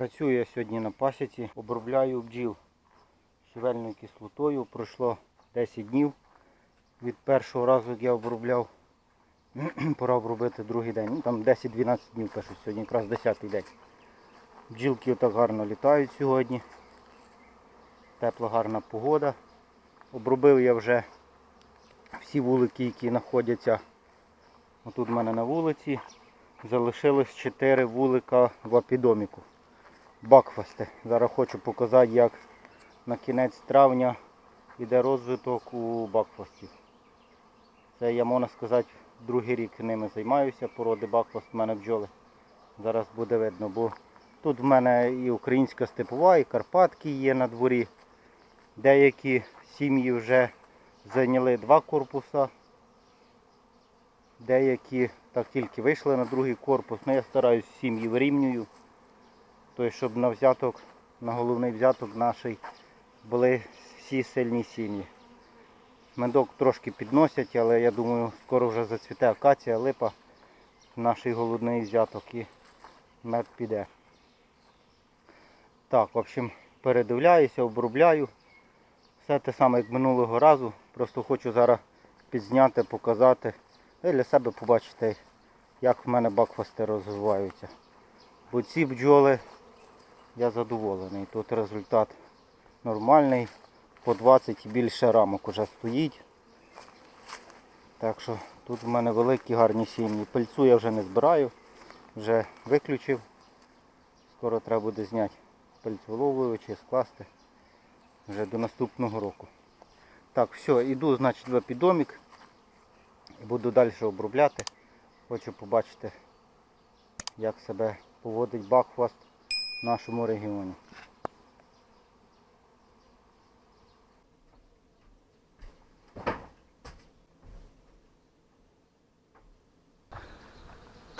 Працюю я сьогодні на пасіці, обробляю бджіл щавельною кислотою. Пройшло 10 днів від першого разу, як я обробляв. Пора обробити другий день. Ну, там 10-12 днів пишуть, сьогодні якраз 10-й день. Бджілки отак гарно літають сьогодні. Тепла гарна погода. Обробив я вже всі вулики, які знаходяться отут в мене на вулиці. Залишилось 4 вулика в апідоміку. Бакфасти. Зараз хочу показати, як на кінець травня йде розвиток у бакфастів. Це я можна сказати, другий рік ними займаюся, породи бакфаст в мене бджоли. Зараз буде видно, бо тут в мене і українська степова, і Карпатки є на дворі. Деякі сім'ї вже зайняли два корпуса. Деякі так тільки вийшли на другий корпус. Ну я стараюсь сім'ї вирівнюю. Тобто, щоб на взяток, на головний взяток нашій були всі сильні сім'ї. Медок трошки підносять, але я думаю, скоро вже зацвіте акація, липа, наш голодний взяток і мед піде. Так, в общем, передивляюся, обробляю. Все те саме, як минулого разу. Просто хочу зараз підзняти, показати. І для себе побачити, як в мене бакфасти розвиваються. Бо ці бджоли я задоволений. Тут результат нормальний. По 20 і більше рамок вже стоїть. Так що тут в мене великі гарні сім'ї. Пильцу я вже не збираю, вже виключив. Скоро треба буде зняти пильцеволовуючи, скласти вже до наступного року. Так, все, іду, значить, в епідомік. Буду далі обробляти. Хочу побачити, як себе поводить бакфаст нашому регіоні.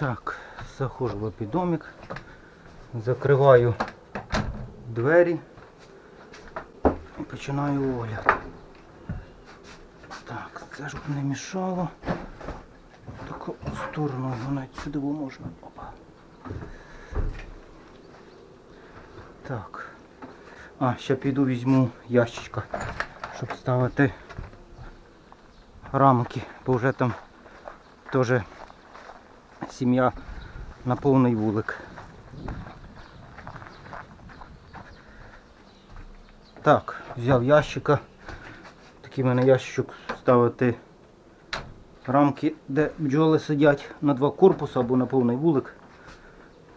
Так, заходжу в епідомік, закриваю двері і починаю огляд. Так, це ж не мішало. Таку сторону навіть сюди можна. Так. А, ще піду візьму ящичка, щоб ставити рамки, бо вже там теж сім'я на повний вулик. Так, взяв ящика. Такий в мене ящичок ставити рамки, де бджоли сидять на два корпуси або на повний вулик.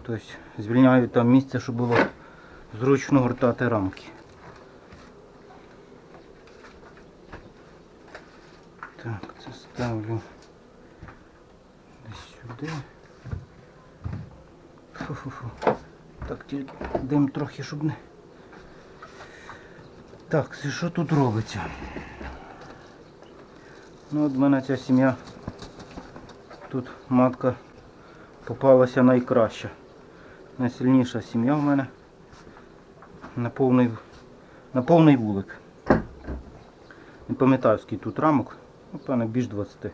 Тобто звільняю там місце, щоб було зручно гортати рамки. Так, це ставлю десь сюди. Фу-фу-фу. Так, тільки дим трохи, щоб не. Так, це що тут робиться? Ну от в мене ця сім'я. Тут матка попалася найкраща. Найсильніша сім'я в мене. На повний, на повний вулик. Не пам'ятаю, скільки тут рамок. Напевно, більш 20.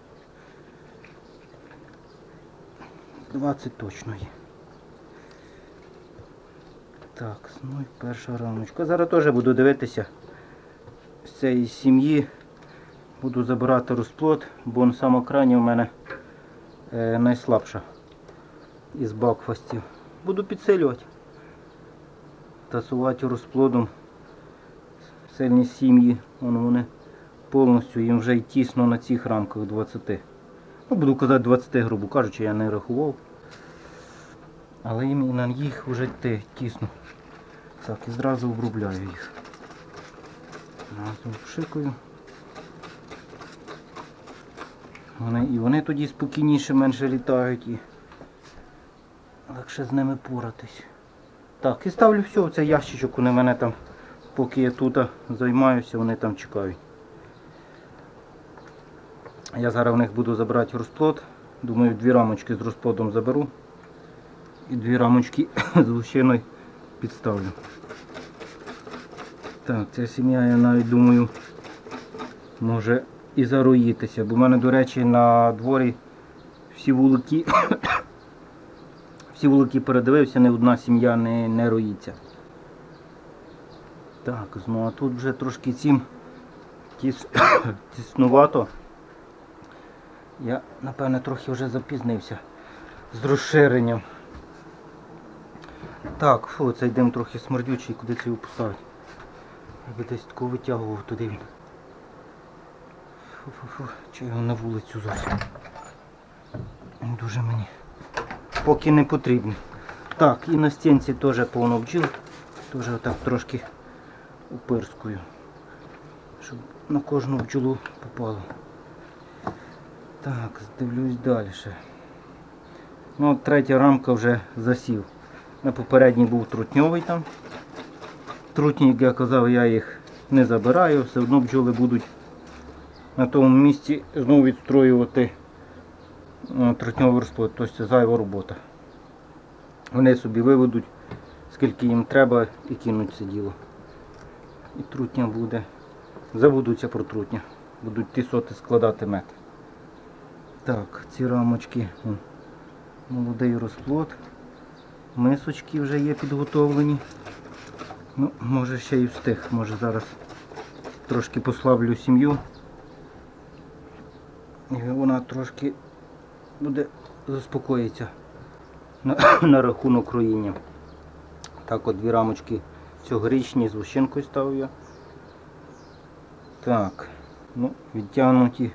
20 точно є. Так, ну і перша рамочка. Зараз теж буду дивитися з цієї сім'ї. Буду забирати розплод, бо на самому крайні у мене е, найслабша із бакфастів. Буду підсилювати. Тасувати розплодом сильні сім'ї. Вон вони повністю їм вже й тісно на цих рамках 20. Ну, буду казати 20, грубо кажучи, я не рахував. Але їм і на їх вже тісно. Так, і зразу обробляю їх. Зразу пшикаю. Вони, і вони тоді спокійніше, менше літають і легше з ними поратись. Так, і ставлю все в ящичок, вони мене там, поки я тут займаюся, вони там чекають. Я зараз в них буду забирати розплод. Думаю, дві рамочки з розплодом заберу. І дві рамочки з лущиною підставлю. Так, ця сім'я, я навіть думаю, може і зароїтися. Бо в мене, до речі, на дворі всі вулики, всі вулики передивився, ні одна сім'я не, не роїться. Так, ну а тут вже трошки цим тіс... тіснувато. Я, напевне, трохи вже запізнився з розширенням. Так, фу, цей дим трохи смердючий, куди це його поставити. Я би десь таку витягував туди він. Фу-фу-фу, чи його на вулицю зовсім. Дуже мені поки не потрібний. Так, і на стінці теж повно бджіл. Теж отак трошки упирскую. Щоб на кожну бджолу попало. Так, дивлюсь далі. Ну, третя рамка вже засів. На попередній був трутньовий там. Трутні, як я казав, я їх не забираю, все одно бджоли будуть на тому місці знову відстроювати трутньовий розплод, тобто зайва робота. Вони собі виведуть, скільки їм треба і кинуть це діло. І трутня буде. Забудуться про трутня. Будуть ті соти складати мед. Так, ці рамочки. Молодий розплод. Мисочки вже є підготовлені. Ну, може ще й встиг. Може зараз трошки послаблю сім'ю. І вона трошки буде заспокоїться на, на рахунок руїння. Так от дві рамочки цьогорічні з вущинкою ставив я. Так, ну, відтягнуті.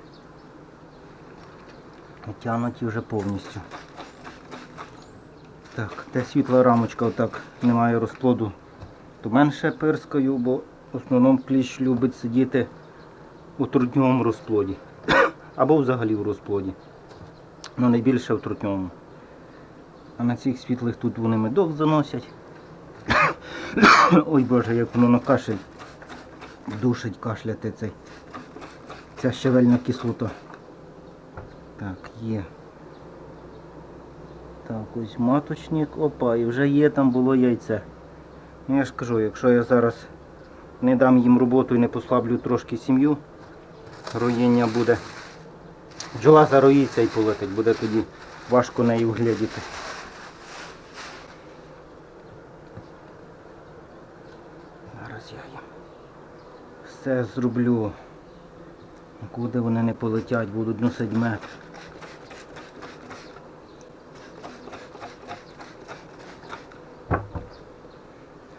Відтягнуті вже повністю. Так, де світла рамочка, отак немає розплоду, то менше пирскаю, бо в основному кліщ любить сидіти у трутньовому розплоді. Або взагалі в розплоді. Ну найбільше в. А на цих світлих тут вони медок заносять. Ой боже, як воно на кашель душить кашляти цей. Ця щавельна кислота. Так, є. Так, ось маточник. Опа, і вже є, там було яйце. Ну я ж кажу, якщо я зараз не дам їм роботу і не послаблю трошки сім'ю, роїння буде. Бджола зароїться і полетить, буде тоді важко нею вглядіти. Зараз я їм все зроблю. Куди вони не полетять, будуть носити мед.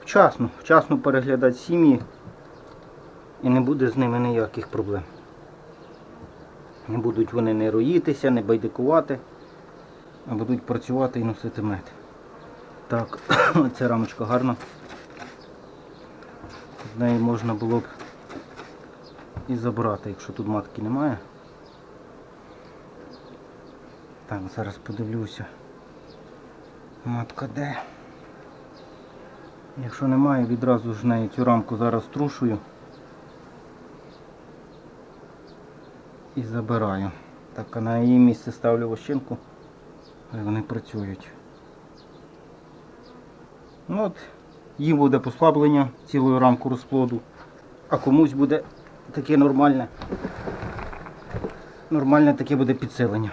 Вчасно, вчасно переглядати сім'ї і не буде з ними ніяких проблем. Не будуть вони не роїтися, не байдикувати, а будуть працювати і носити мед. Так, ця рамочка гарна. З неї можна було б і забрати, якщо тут матки немає. Так, зараз подивлюся. Матка де? Якщо немає, відразу ж неї цю рамку зараз трушую і забираю. Так, а на її місце ставлю вощинку, і вони працюють. Ну от, їм буде послаблення цілою рамку розплоду, а комусь буде таке нормальне. Нормальне таке буде підсилення.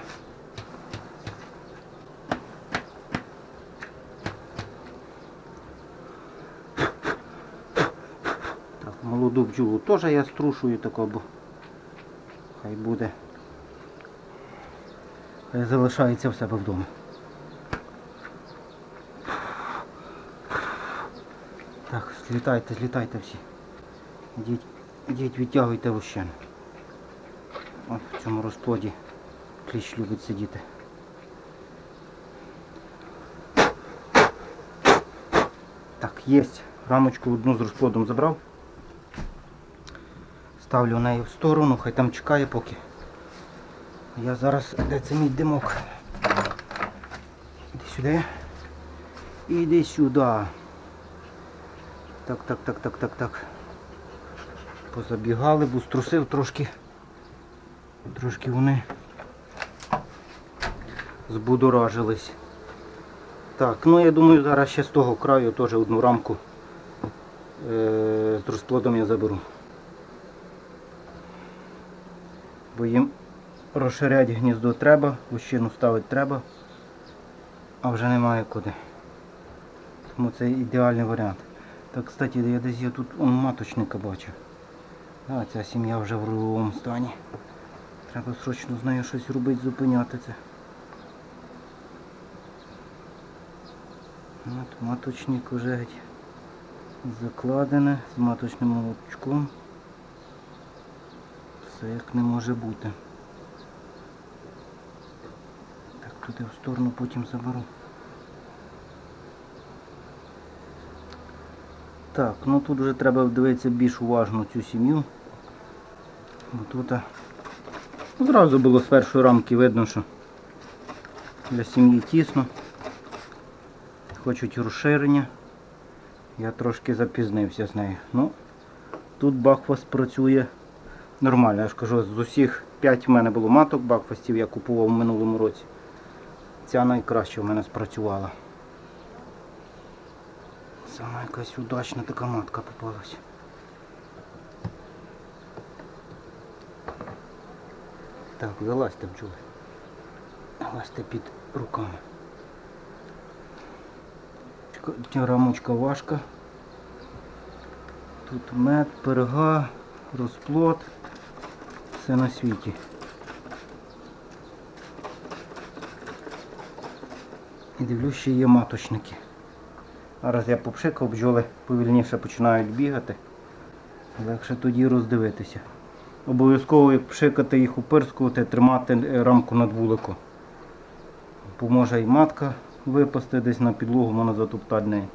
Молоду бджолу теж я струшую тако, бо хай буде. Хай залишається в себе вдома. Так, злітайте, злітайте всі. Ідіть, ідіть відтягуйте вощину. От в цьому розплоді кліщ любить сидіти. Так, є. Рамочку одну з розплодом забрав. Ставлю неї в сторону, хай там чекає поки. Я зараз, де це мій димок? Іди сюди. Іди сюди. Так, так, так, так, так, так. Позабігали, бо струсив трошки. Трошки вони збудоражились. Так, ну я думаю, зараз ще з того краю теж одну рамку е- з розплодом я заберу. Бо їм розширяти гніздо треба, вощину ставити треба. а вже немає куди. Тому це ідеальний варіант. Так, кстати, я десь я тут он, маточника бачив. А, ця сім'я вже в руловому стані. Треба срочно з нею щось робити, зупиняти це. От маточник вже геть закладене з маточним молочком. Все як не може бути. Так, туди в сторону потім заберу. Так, ну тут вже треба дивитися більш уважно цю сім'ю. Тут одразу було з першої рамки видно, що для сім'ї тісно. Хочуть розширення. Я трошки запізнився з нею. Ну, тут Бакфаст працює нормально. Я ж кажу, з усіх 5 в мене було маток Бакфастів, я купував в минулому році. Ця найкраще в мене спрацювала. Сама якась удачна така матка попалась. Так, залазьте бджоли. Залазьте під руками. Ця Рамочка важка. Тут мед, перга, розплод. Все на світі. І дивлюсь, ще є маточники. Зараз я попшикав, бджоли повільніше починають бігати. Легше тоді роздивитися. Обов'язково як пшикати їх упирскувати, тримати е, рамку над вуликом. Поможе і матка випасти десь на підлогу, можна затоптати неї.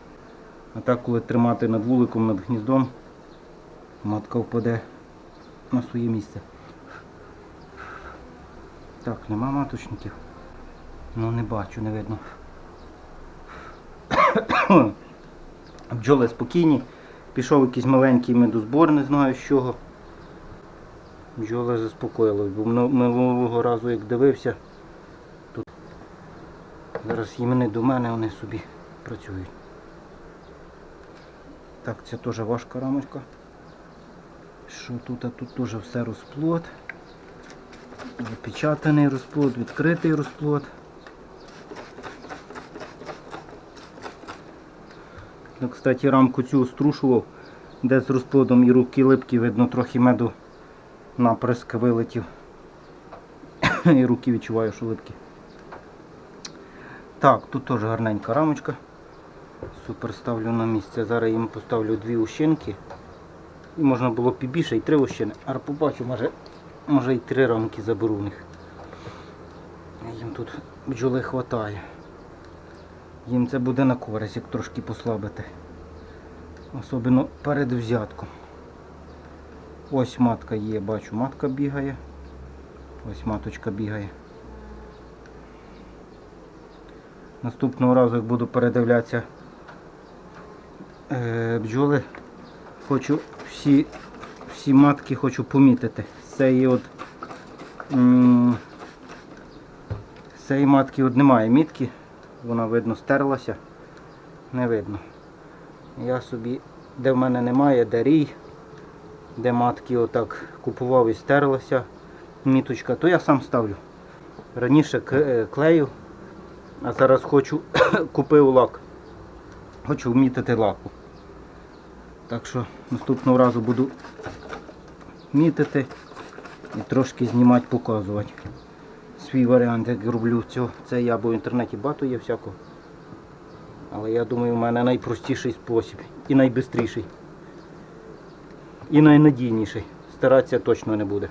А так, коли тримати над вуликом, над гніздом, матка впаде на своє місце. Так, нема маточників. Ну не бачу, не видно. Бджоли спокійні. Пішов якийсь маленький медозбор, не знаю з чого. Бджоли заспокоїлись, бо минулого разу як дивився, тут зараз їмени до мене, вони собі працюють. Так, це теж важка рамочка. Що тут? А тут теж все розплод. Запечатаний розплод, відкритий розплод. Ну, кстати, рамку цю струшував, де з розплодом і руки липкі, видно, трохи меду наприск вилетів. і руки відчуваю, що липкі. Так, тут теж гарненька рамочка. Супер ставлю на місце. Зараз їм поставлю дві ущинки. І можна було б і більше, і три ущини. А побачу, може, може і три рамки заберу в них. Їм тут бджоли хватає. Їм це буде на користь, як трошки послабити. Особливо перед взятком. Ось матка є, бачу, матка бігає. Ось маточка бігає. Наступного разу, як буду передивлятися е, бджоли, хочу всі, всі матки хочу помітити. Цієї от цієї матки от немає мітки, вона видно стерлася, не видно. Я собі, де в мене немає, де рій, де матки отак купував і стерлася міточка, то я сам ставлю. Раніше е, клею, а зараз хочу купив лак. Хочу вмітити лаку. Так що наступного разу буду мітити і трошки знімати, показувати. Свій варіант, як роблю цього. Це я, бо в інтернеті багато є всякого. Але я думаю, у мене найпростіший спосіб і найбистріший. І найнадійніший. Старатися точно не буде.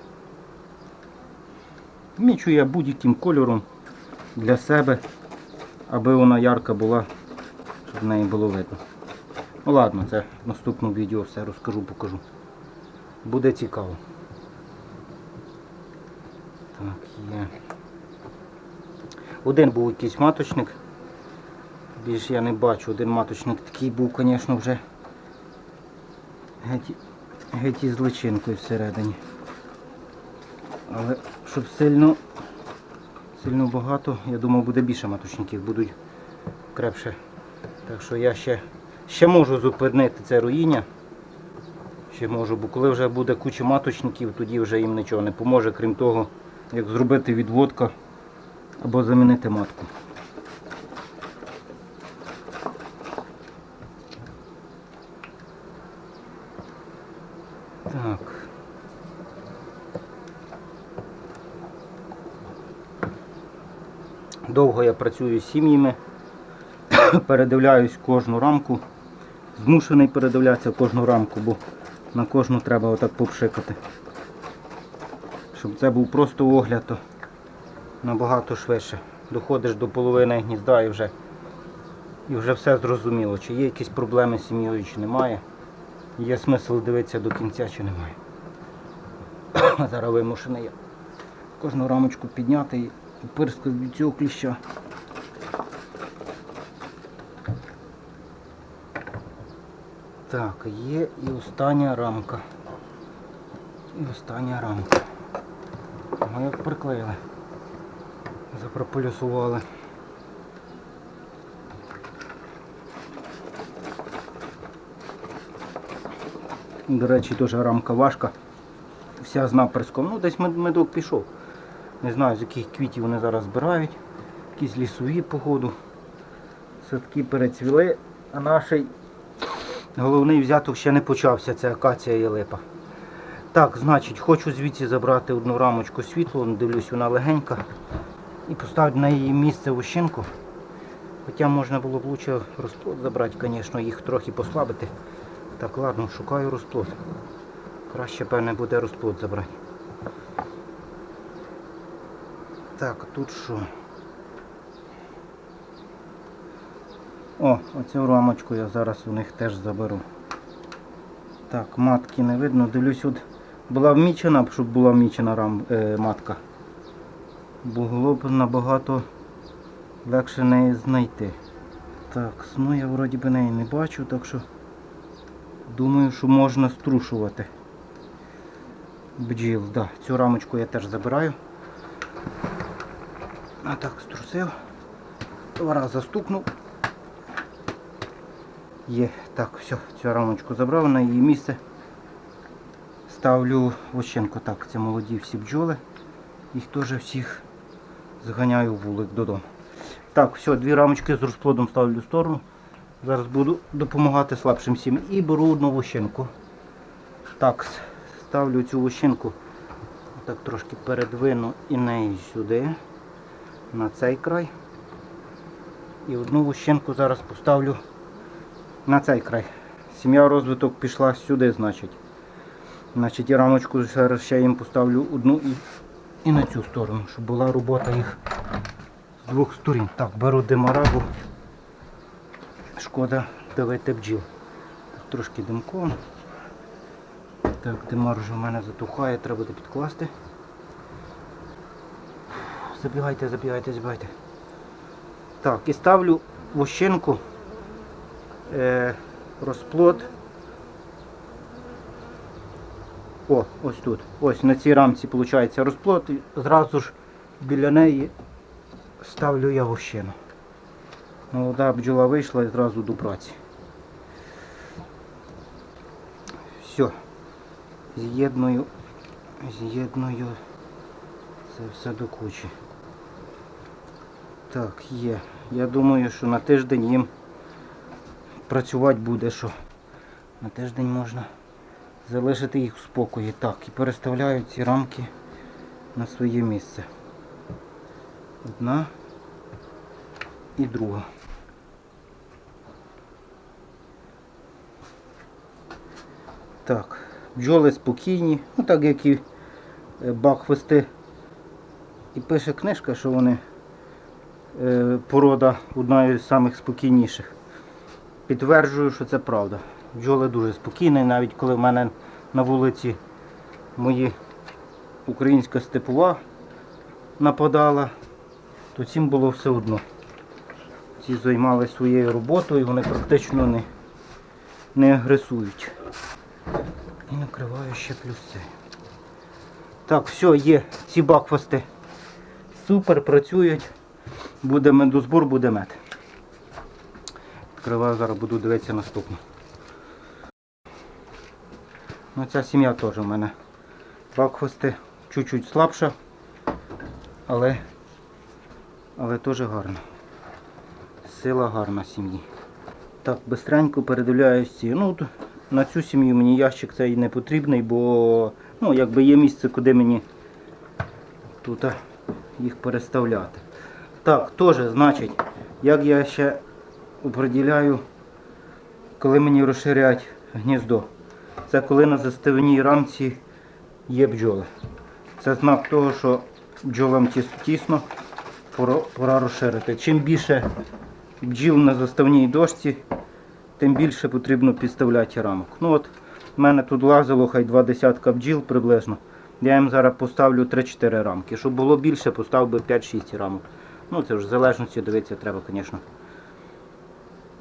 Мічу я будь-яким кольором для себе, аби вона ярка була, щоб в неї було видно. Ну ладно, це в наступному відео все розкажу, покажу. Буде цікаво. Так, є. Один був якийсь маточник. Більш я не бачу, один маточник такий був, звісно, вже геть, геть із личинкою всередині. Але щоб сильно, сильно багато, я думав, буде більше маточників, будуть крепше. Так що я ще, ще можу зупинити це руїння. Ще можу, бо коли вже буде куча маточників, тоді вже їм нічого не поможе, крім того, як зробити відводка або замінити матку. Так. Довго я працюю з сім'ями, передивляюсь кожну рамку, змушений передивлятися кожну рамку, бо на кожну треба отак попшикати. Щоб це був просто огляд, то набагато швидше. Доходиш до половини гнізда і вже, і вже все зрозуміло, чи є якісь проблеми з сім'єю, чи немає. Є смисл дивитися до кінця, чи немає. Зараз вимушений я кожну рамочку підняти і пирскати від цього кліща. Так, є і остання рамка. І остання рамка. Ми як приклеїли. Запрополюсували. До речі, теж рамка важка. Вся з наприском. Ну, десь медок пішов. Не знаю, з яких квітів вони зараз збирають. Якісь лісові походу. Садки перецвіли, а наш головний взяток ще не почався, це акація і липа. Так, значить, хочу звідси забрати одну рамочку світло, дивлюсь, вона легенька. І поставити на її місце вощинку. Хоча можна було б лучше розплод забрати, звісно, їх трохи послабити. Так, ладно, шукаю розплод. Краще, певне, буде розплод забрати. Так, тут що? О, оцю рамочку я зараз у них теж заберу. Так, матки не видно. Дивлюсь, от була вмічена, щоб була вмічена рам, е, матка. Було б набагато легше неї знайти. Так, ну я вроді би неї не бачу, так що думаю, що можна струшувати. Бджіл, да. Цю рамочку я теж забираю. А так струсив. Два рази стукнув. Є. Так, все, цю рамочку забрав на її місце. Ставлю вощенку. Так, це молоді всі бджоли. Їх теж всіх зганяю вулик додому. Так, все, дві рамочки з розплодом ставлю в сторону. Зараз буду допомагати слабшим всім. І беру одну вощенку. Так, ставлю цю вощенку. Так трошки передвину і неї сюди, на цей край. І одну вощенку зараз поставлю на цей край. Сім'я розвиток пішла сюди, значить. Значить, і рамочку зараз ще їм поставлю одну і, і на цю сторону, щоб була робота їх з двох сторін. Так, беру демарагу. Шкода давити бджіл. Так, трошки димком. Так, димар вже в мене затухає, треба буде підкласти. Забігайте, забігайте, забігайте. Так, і ставлю вощинку е, розплод. О, ось тут. Ось на цій рамці виходить розплод. І зразу ж біля неї ставлю я вощину. Молода бджола вийшла і зразу до праці. Все. З'єдную, з'єдную це все до кучі. Так, є. Я думаю, що на тиждень їм працювати буде, що на тиждень можна залишити їх в спокої. Так, і переставляю ці рамки на своє місце. Одна і друга. Так, бджоли спокійні, ну так як і е, бахвисти. І пише книжка, що вони е, порода одна з самих спокійніших. Підтверджую, що це правда. Бджоли дуже спокійні, навіть коли в мене на вулиці мої українська степова нападала, то цим було все одно. Ці займалися своєю роботою, вони практично не, не агресують. І накриваю ще плюс це. Так, все, є, ці бакфасти. Супер, працюють. Буде медозбор, буде мед. Відкриваю, зараз буду дивитися наступну. Ну, ця сім'я теж у мене. Бакфасти чуть-чуть слабша, але, але теж гарна. Сила гарна сім'ї. Так, бистренько передивляюсь ці. Ну, на цю сім'ю мені ящик цей не потрібний, бо ну, якби є місце, куди мені тут їх переставляти. Так, теж, значить, як я ще определяю, коли мені розширять гніздо. Це коли на заставній рамці є бджоли. Це знак того, що бджолам тісно, пора, пора розширити. Чим більше бджіл на заставній дошці, тим більше потрібно підставляти рамок. Ну от, в мене тут лазило хай два десятка бджіл приблизно. Я їм зараз поставлю 3-4 рамки. Щоб було більше, поставив би 5-6 рамок. Ну це вже в залежності дивитися треба, звісно.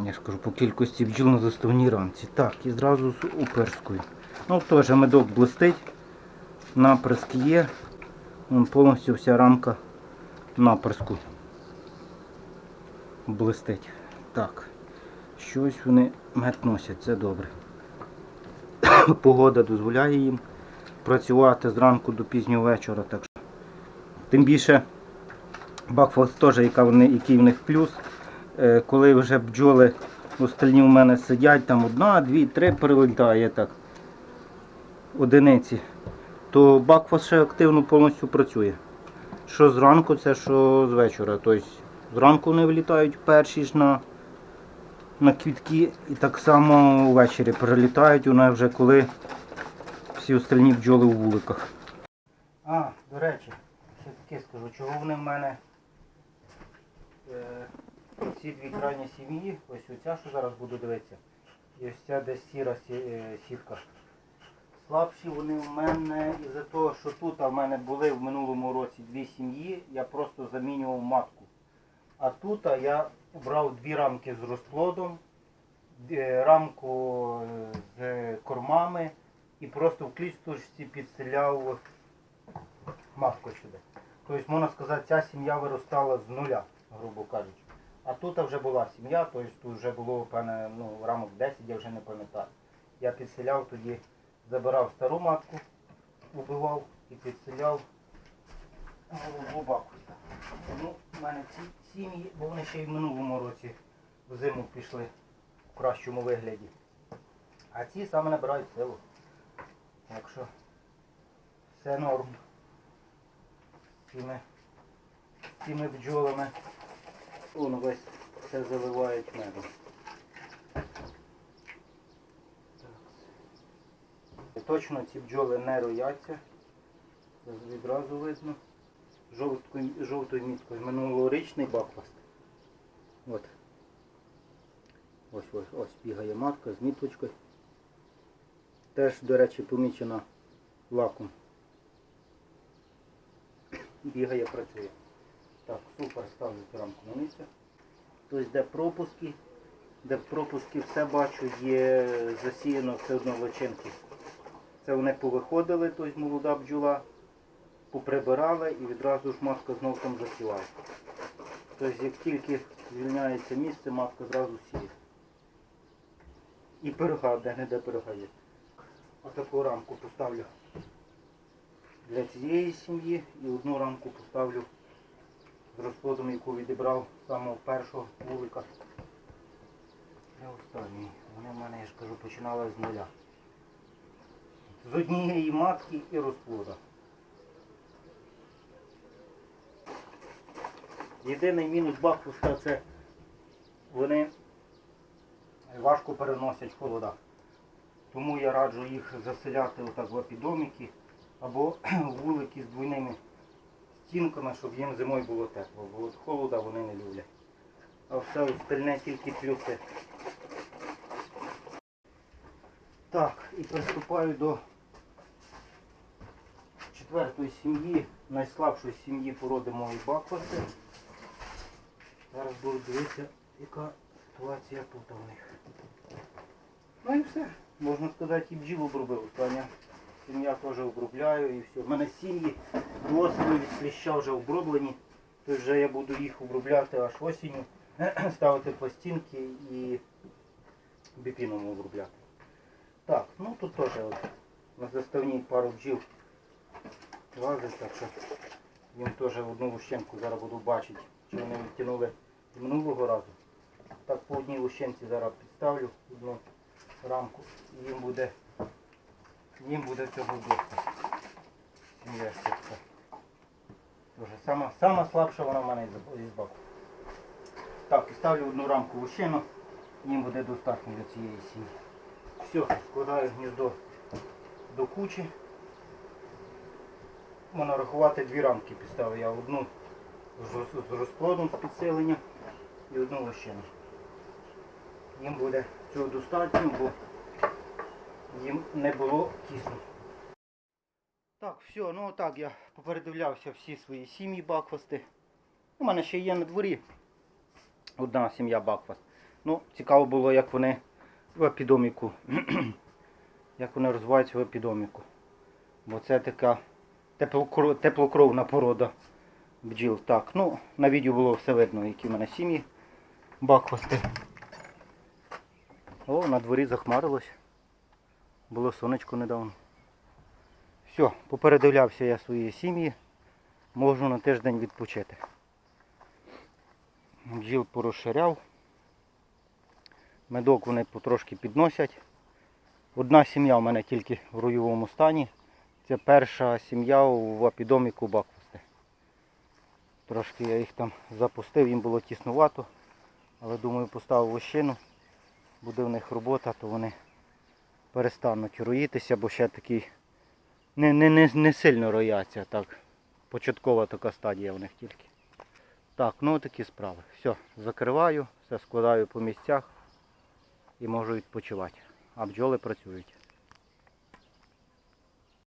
Я ж кажу, по кількості бджіл на заставній рамці. Так, і зразу з уперською. Ну теж медок блистить. Наприск є. Вон повністю вся рамка наприску блистить. Так. Щось вони мед носять, це добре. Погода дозволяє їм працювати зранку до пізнього вечора. Так що. Тим більше Бакфос теж, який в них плюс. Е, коли вже бджоли остальні у мене сидять, там одна, дві, три прилітає так. Одиниці, то Бакфос ще активно повністю працює. Що зранку, це що з вечора. Тобто зранку вони влітають перші ж на, на квітки і так само ввечері прилітають вони вже коли всі остальні бджоли у вуликах. А, до речі, ще таке скажу, чого вони в мене е, ці дві крайні сім'ї, ось оця, що зараз буду дивитися, і ось ця десь сіра е, сітка. Слабші вони в мене із-за того, що тут в мене були в минулому році дві сім'ї, я просто замінював матку. А тут я брав дві рамки з розплодом, е, рамку е, з кормами і просто в клісточці підселяв матку сюди. Тобто, можна сказати, ця сім'я виростала з нуля, грубо кажучи. А тут вже була сім'я, тобто тут вже було певне, ну, рамок 10, я вже не пам'ятаю. Я підселяв тоді, забирав стару матку, убивав і підселяв голубу бабку. Ну, в мене ці сім'ї, бо вони ще й в минулому році в зиму пішли в кращому вигляді. А ці саме набирають силу. Так що все норм. З Цими, цими бджолами. Воно весь все заливають медом. Точно ці бджоли не рояться. Відразу видно. Жовткою, жовтою міткою минулорічний бакфаст. От. Ось ось ось бігає матка з міточкою. Теж, до речі, помічена лаком. Бігає, працює. Так, супер, ставлю рамку на місце. Тобто де пропуски, де пропуски все бачу, є засіяно все одно личинки. Це вони повиходили, тобто молода бджола, поприбирали і відразу ж матка знову там засіває. Тобто як тільки звільняється місце, матка зразу сіє. І пирога, де не де пирога є. Отаку рамку поставлю для цієї сім'ї і одну рамку поставлю з розплодом, яку відібрав з самого першого вулика. Для останньої. Вони в мене, я ж кажу, починали з нуля. З однієї матки і розплода. Єдиний мінус бакфуста це вони важко переносять холода. Тому я раджу їх заселяти отак в епідоміки або вулики з двойними стінками, щоб їм зимою було тепло, бо от холода вони не люблять. А все остальне тільки плюси. Так, і приступаю до четвертої сім'ї, найслабшої сім'ї породи моєї бакваси. Зараз буду дивитися, яка ситуація тут у них. Ну і все. Можна сказати, і бджіл обробив. Остання сім'я теж обробляю і все. У мене сім'ї дорослі від вже оброблені. Тобто вже я буду їх обробляти аж осінню, ставити пластинки і біпіном обробляти. Так, ну тут теж от, на заставній пару бджіл лазить, так що їм теж одну лущенку зараз буду бачити, чи вони відтягнули з минулого разу. Так по одній лущенці зараз підставлю одну рамку. І їм буде, їм буде цього. Сім'я сітка. Дуже сама, сама слабша вона в мене із- боку. Так, і ставлю одну рамку вощину, їм буде достатньо для цієї сім'ї. Все, складаю гніздо до кучі. Можна рахувати дві рамки підставив. Я одну з роз- з розплодом з підсиленням і одну лощину. Їм буде цього достатньо, бо їм не було тісно. Так, все, ну так я попередивлявся всі свої сім'ї бакфасти. У мене ще є на дворі одна сім'я бакфаст. Ну, цікаво було, як вони в епідоміку. як вони розвиваються в епідоміку. Бо це така теплокро- теплокровна порода бджіл. Так, ну, на відео було все видно, які в мене сім'ї бакфасти. О, на дворі захмарилось. Було сонечко недавно. Все, попередивлявся я свої сім'ї. Можу на тиждень відпочити. Бджіл порозширяв. Медок вони потрошки підносять. Одна сім'я в мене тільки в руйовому стані. Це перша сім'я в апідоміку Бакфасти. Трошки я їх там запустив, їм було тіснувато. Але думаю, поставив вощину. Буде в них робота, то вони перестануть роїтися, бо ще такі не, не, не, не сильно рояться. Так. Початкова така стадія в них тільки. Так, ну такі справи. Все, закриваю, все складаю по місцях і можу відпочивати. А бджоли працюють.